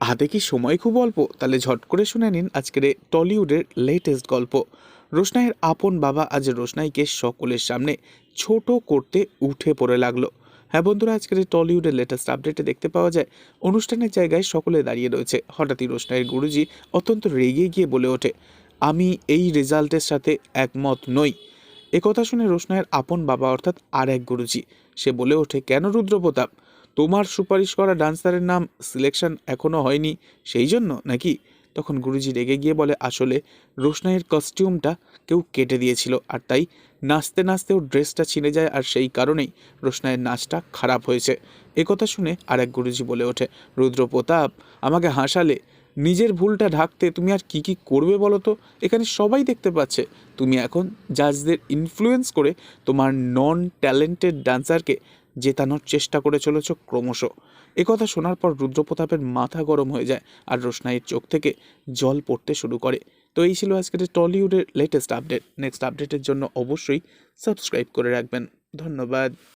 হাতে কি সময় খুব অল্প? তাহলে ঝট করে শুনে নিন আজকের টলিউডের লেটেস্ট গল্প। রোশনাইয়ের আপন বাবা আজ রোশনাইকে সকলের সামনে ছোট করতে উঠে পড়ে লাগল। হ্যাঁ বন্ধুরা, আজকের টলিউডের লেটেস্ট আপডেটে দেখতে পাওয়া যায়, অনুষ্ঠানের জায়গায় সকলে দাঁড়িয়ে রয়েছে। হঠাৎই রোশনাইয়ের গুরুজি অত্যন্ত রেগে গিয়ে বলে ওঠে, আমি এই রেজাল্টের সাথে একমত নই। একথা শুনে রোশনাইয়ের আপন বাবা অর্থাৎ আর এক গুরুজি, সে বলে ওঠে, কেন রুদ্রপ্রতাপ? তোমার সুপারিশ করা ডান্সারের নাম সিলেকশন এখনও হয়নি, সেই জন্য নাকি? তখন গুরুজি রেগে গিয়ে বলে, আসলে রোশনাইয়ের কস্টিউমটা কেউ কেটে দিয়েছিল আর তাই নাচতে নাচতে ওর ড্রেসটা ছিঁড়ে যায় আর সেই কারণেই রোশনাইয়ের নাচটা খারাপ হয়েছে। একথা শুনে আর এক গুরুজি বলে ওঠে রুদ্রপ্রতাপ আমাকে হাসালে নিজের ভুলটা ঢাকতে তুমি আর কি কি করবে বলো তো? এখানে সবাই দেখতে পাচ্ছে। তুমি এখন জাজদের ইনফ্লুয়েন্স করে তোমার নন ট্যালেন্টেড ডান্সারকে জেতানোর চেষ্টা করে চলেছ ক্রমশ। একথা শোনার পর রুদ্রপ্রতাপের মাথা গরম হয়ে যায় আর রোশনাইয়ের চোখ থেকে জল পড়তে শুরু করে। তো এই ছিল আজকের টলিউডের লেটেস্ট আপডেট নেক্সট আপডেটের জন্য অবশ্যই সাবস্ক্রাইব করে রাখবেন। ধন্যবাদ।